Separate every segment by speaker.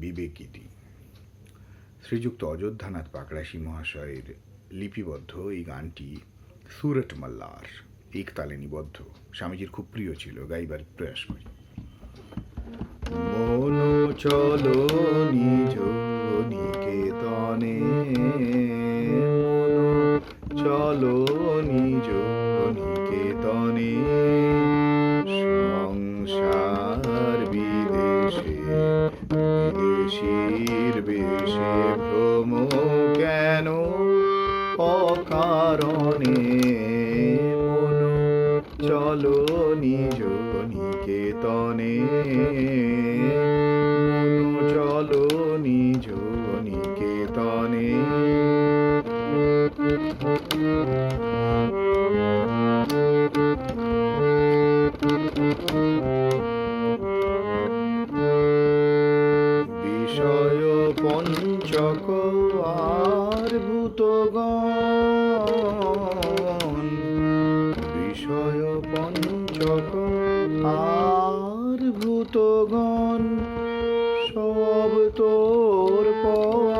Speaker 1: বিবেকিনী শ্রীযুক্ত অযোধ্যানাথ পাকড়াশি মহাশয়ের লিপিবদ্ধ এই গানটি সুরট মাল্লার এক তালে নিবদ্ধ। স্বামীজির খুব প্রিয় ছিল, গাইবার প্রয়াস করি। মন চলো নিজ নিকেতনে, চলো নিজ নিকেতনে, সংসার বিদেশির বেশে ভ্রম কেন? অকারণে মন চলো নিজ নিকেতনে। পঞ্চক আর ভূতগণ বিষয় পঞ্চক আর ভূতগণ সব তোর পর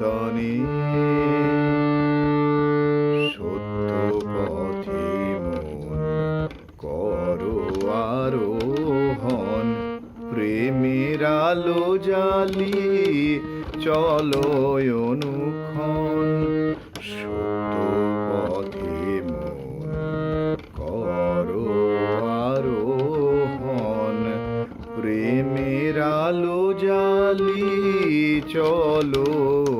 Speaker 1: নিকেতনে সত্য পথে মন করো আরোহণ। প্রেমের আলো জালি চলো অনুক্ষণ। সত্য পথে মন করো আরোহণ। প্রেমের আলো জালি চলো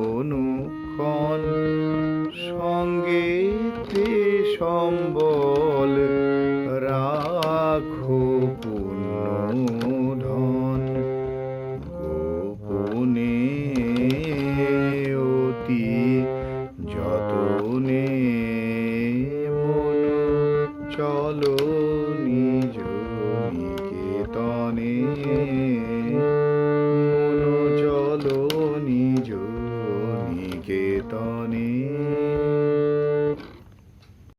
Speaker 1: সঙ্গে সম্বল রাখো ধন গোপনে অতি যতনে মন চলো নিজ নিকেতনে। নিজ নিকেতনে